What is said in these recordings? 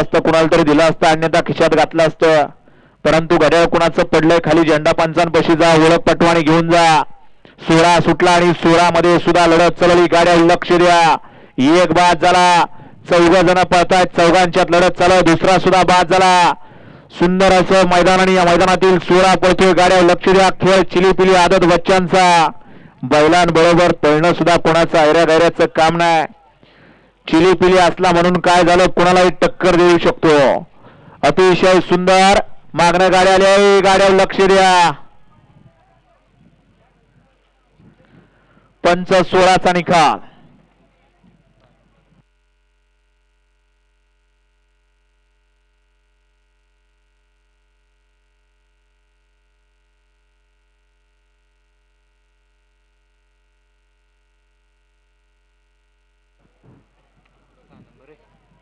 असतं कुणाला तरी दिलं असतं अन्यथा खिशात घातलं असतं. परंतु घड्याळ कुणाचं पडलंय खाली झेंडा पंचांपाशी जा ओळख पटवाणी घेऊन जा. सोळा सुटला आणि सोळामध्ये सुद्धा लढत चालवली गाड्या लक्ष द्या. एक बाद झाला. चौघ जण पळतायत. चौघांच्यात लढत चालव. दुसरा सुद्धा बाद झाला. सुंदर असं मैदान आणि या मैदानातील सोळा पळतोय. गाड्या लक्ष द्या. खेळ चिलीपिली आदत बच्चांचा. बैलांबरोबर पळणं सुद्धा कोणाचं ऐऱ्या गैऱ्याचं काम नाही. चिलीपिली असला म्हणून काय झालं? कोणालाही टक्कर देऊ शकतो. अतिशय सुंदर. मागण्या गाड्या आल्या. गाड्यावर लक्ष द्या. पंच सोळाचा निकाल.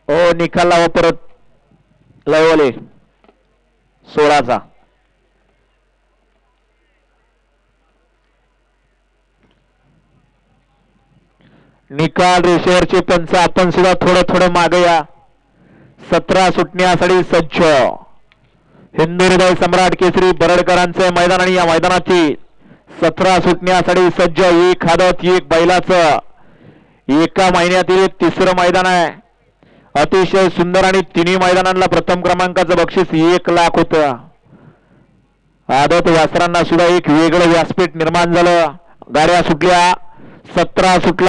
हो निकाल लावा परत. लवले सोळाचा. निकाल रेषेवरचे पंच आपण सुद्धा थोडं थोडं मागे या. सतरा सुटण्यासाठी सज्ज. हिंदू हृदय सम्राट केसरी बरडकरांचे मैदान आणि या मैदानाची सतरा सुटण्यासाठी सज्ज. एक हादत एक बैलाचं. एका महिन्यातील तिसरं मैदान आहे. अतिशय सुंदर आणि तिन्ही मैदानांना प्रथम क्रमांकाचं बक्षीस एक लाख होतं. आदत वासरांना सुद्धा एक वेगळं व्यासपीठ निर्माण झालं. गाड्या सुटल्या सतरा सुटल्या.